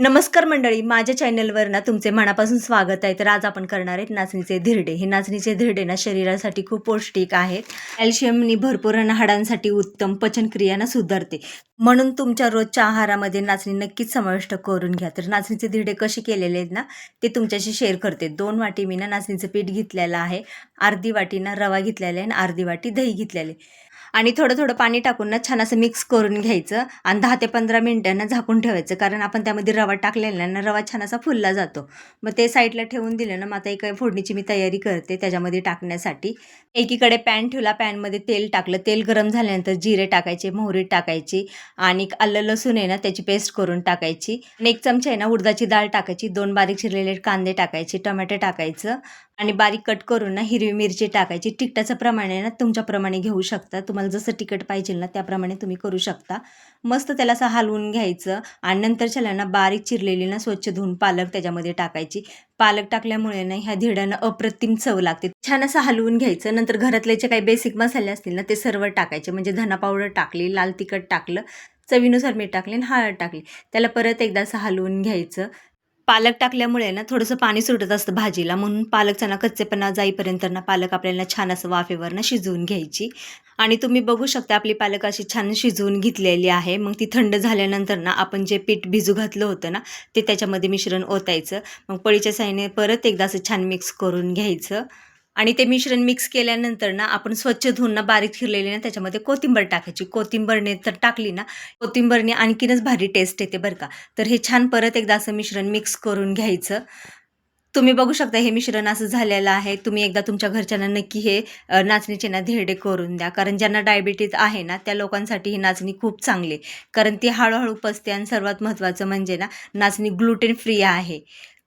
नमस्कार मंडळी माझ्या चॅनलवर ना तुमचे मनापासून स्वागत आहे. तर आज आपण करणार आहेत नाचणीचे धिरडे. हे नाचणीचे धिरडे ना शरीरासाठी खूप पौष्टिक आहेत. कॅल्शियमनी भरपूर आणि हाडांसाठी उत्तम पचनक्रिया ना सुधारते. म्हणून तुमच्या रोजच्या आहारामध्ये नाचणी नक्कीच समाविष्ट करून घ्या. तर नाचणीचे धिरडे कसे केलेले आहेत ना ते तुमच्याशी शेअर करते. दोन वाटी मी ना नाचणीचं पीठ घेतलेलं आहे. अर्धी वाटी ना रवा घेतलेला आहे आणि अर्धी वाटी दही घेतलेले आणि थोडं थोडं पाणी टाकून ना छान असं मिक्स करून घ्यायचं आणि दहा ते पंधरा मिनटांना झाकून ठेवायचं. कारण आपण त्यामध्ये रवा टाकलेला ना रवा छान असा फुलला जातो. मग ते साईडला ठेवून दिलं ना मग आता एक फोडणीची मी तयारी करते त्याच्यामध्ये टाकण्यासाठी. एकीकडे पॅन ठेवला पॅनमध्ये तेल टाकलं. तेल गरम झाल्यानंतर जिरे टाकायचे मोहरी टाकायची आणि आलं लसूण आहे ना त्याची पेस्ट करून टाकायची. आणि एक चमचा आहे ना उडदाची डाळ टाकायची. दोन बारीक चिरलेले कांदे टाकायचे टमाटे टाकायचं आणि बारीक कट करून ना हिरवी मिरची टाकायची. तिखटाचं प्रमाण आहे ना तुमच्याप्रमाणे घेऊ शकता. तुम्हाला जसं तिखट पाहिजे ना त्याप्रमाणे तुम्ही करू शकता. मस्त त्याला असं हलवून घ्यायचं आणि नंतरच्या ना बारीक चिरलेली ना स्वच्छ धुवून पालक त्याच्यामध्ये टाकायची. पालक टाकल्यामुळे ना ह्या धिरड्यानं अप्रतिम चव लागते. छान असं हलवून घ्यायचं. नंतर घरातले जे काही बेसिक मसाले असतील ना ते सर्व टाकायचे. म्हणजे धना पावडर टाकली लाल तिखट टाकलं चवीनुसार मीठ टाकले आणि हळद टाकली. त्याला परत एकदा असं हलवून घ्यायचं. पालक टाकल्यामुळे ना थोडंसं पाणी सुटत असतं भाजीला. म्हणून पालकचा ना कच्चेपणा जाईपर्यंत ना पालक आपल्याला छान असं वाफेवर ना शिजवून घ्यायची. आणि तुम्ही बघू शकता आपली पालक अशी छान शिजवून घेतलेली आहे. मग ती थंड झाल्यानंतर ना आपण जे पीठ भिजू घातलं होतं ना ते त्याच्यामध्ये मिश्रण ओतायचं. मग पळीच्या साईने परत एकदा असं छान मिक्स करून घ्यायचं. आणि ते मिश्रण मिक्स केल्यानंतर ना आपण स्वच्छ धुवून ना बारीक चिरलेली ना त्याच्यामध्ये कोथिंबर टाकायची. कोथिंबरने तर टाकली ना कोथिंबरने आणखीनच भारी टेस्ट येते बरं का. तर हे छान परत एकदा असं मिश्रण मिक्स करून घ्यायचं. तुम्ही बघू शकता हे मिश्रण असं झालेलं आहे. तुम्ही एकदा तुमच्या घरच्यांना नक्की हे नाचणीचे ना धेडे करून द्या. कारण ज्यांना डायबिटीज आहे ना त्या लोकांसाठी ही नाचणी खूप चांगली आहे. कारण ती हळूहळू पचते आणि सर्वात महत्त्वाचं म्हणजे ना नाचणी ग्लुटेन फ्री आहे.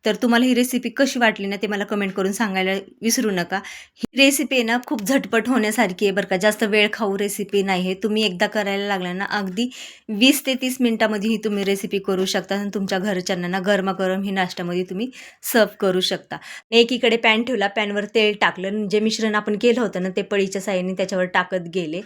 तर तुम्हाला ही रेसिपी कशी वाटली ना ते मला कमेंट करून सांगायला विसरू नका. ही रेसिपी आहे ना खूप झटपट होण्यासारखी आहे बरं का. जास्त वेळ खाऊ रेसिपी नाही आहे. तुम्ही एकदा करायला लागला ना अगदी वीस ते तीस मिनटामध्ये ही तुम्ही रेसिपी करू शकता आणि तुमच्या घरच्यांना ना गरमागरम ही नाश्त्यामध्ये तुम्ही सर्व करू शकता. एकीकडे पॅन ठेवला पॅनवर तेल टाकलं जे मिश्रण आपण केलं होतं ना ते पळीच्या साईने त्याच्यावर टाकत गेले.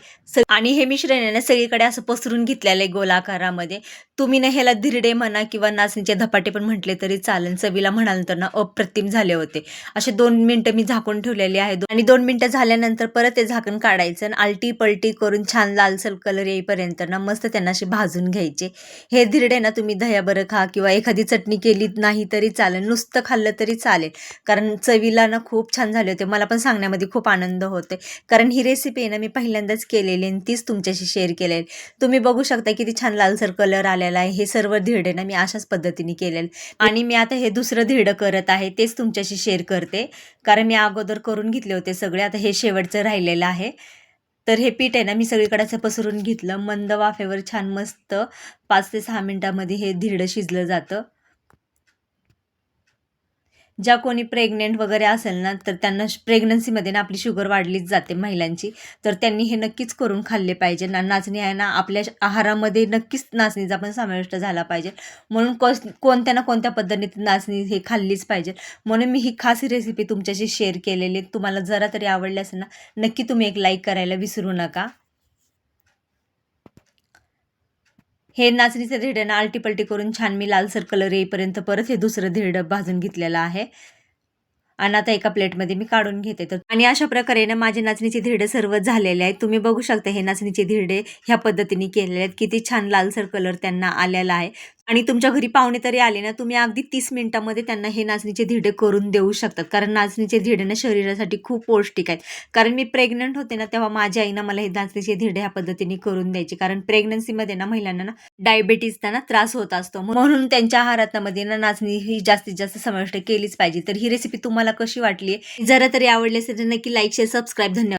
आणि हे मिश्रण आहे ना सगळीकडे असं पसरून घेतलेलं आहे गोलाकारामध्ये. तुम्ही ना ह्याला धिरडे म्हणा किंवा नाचणीचे धपाटे पण म्हटले तरी चालेल. चवीला म्हणाल तर ना अप्रतिम झाले होते. असे दोन मिनटं मी झाकून ठेवलेले आहे आणि दोन मिनटं झाल्यानंतर परत ते झाकण काढायचं आणि आलटी पलटी करून छान लालसर कलर येईपर्यंत ना मस्त त्यांना असे भाजून घ्यायचे. हे धिरडे ना तुम्ही दह्याबरं खा किंवा एखादी चटणी केली नाही तरी चालेल. नुसतं खाल्लं तरी चालेल. कारण चवीला ना खूप छान झाले होते. मला पण सांगण्यामध्ये खूप आनंद होते. कारण ही रेसिपी आहे ना मी पहिल्यांदाच केलेली आणि तीच तुमच्याशी शेअर केलेली. तुम्ही बघू शकता किती छान लालसर कलर आलेला आहे हे सर्व धिरडे ना मी अशाच पद्धतीने केलेले. आणि मी आता हे दुसरं धिरडं करत आहे तेच तुमच्याशी शेअर करते. कारण मी अगोदर करून घेतले होते सगळे आता हे शेवटचं राहिलेलं आहे. तर हे पीठ आहे ना मी सगळीकडे असं पसरून घेतलं. मंद वाफेवर छान मस्त पाच ते सहा मिनटामध्ये हे धिरडं शिजलं जातं. ज्या कोणी प्रेग्नेंट वगैरे असेल ना तर त्यांना प्रेग्नन्सीमध्ये ना आपली शुगर वाढलीच जाते महिलांची. तर त्यांनी हे नक्कीच करून खाल्ले पाहिजे. ना नाचणी आहे ना आपल्या आहारामध्ये नक्कीच नाचणीचा पण समाविष्ट झाला पाहिजे. म्हणून कोस कोणत्या ना कोणत्या पद्धतीने नाचणी हे खाल्लीच पाहिजे. म्हणून मी ही खास रेसिपी तुमच्याशी शेअर केलेली. आहे. तुम्हाला जरा तरी आवडली असेल ना नक्की तुम्ही एक लाईक करायला विसरू नका. हे नाचणीचं धिरडं ना आलटीपलटी करून छान मी लालसर कलर येईपर्यंत परत हे दुसरं धिरडं भाजून घेतलेलं आहे. आणि आता एका प्लेटमध्ये मी काढून घेते. तर आणि अशा प्रकारे ना माझे नाचणीचे धिरडे सर्व झालेले आहेत. तुम्ही बघू शकता हे नाचणीचे धिरडे ह्या पद्धतीने केलेले आहेत. किती छान लालसर कलर त्यांना आलेला आहे. आणि तुमच्या घरी पाहुणे तरी आले ना तुम्ही अगदी तीस मिनिटामध्ये त्यांना हे नाचणीचे धिरडे करून देऊ शकतात. कारण नाचणीचे धिरडे ना शरीरासाठी खूप पौष्टिक आहेत. कारण मी प्रेग्नंट होते ना तेव्हा माझ्या आईनं मला हे नाचणीचे धिरडे ह्या पद्धतीने करून द्यायचे. कारण प्रेग्नन्सीमध्ये ना महिलांना ना डायबिटीजचा ना त्रास होत असतो. म्हणून त्यांच्या आहारामध्ये ना नाचणी ही जास्तीत जास्त समाविष्ट केलीच पाहिजे. तर ही रेसिपी तुम्हाला कशी वाटली जरा तरी आवडली असेल तर नक्की लाईक शेअर सबस्क्राईब धन्यवाद.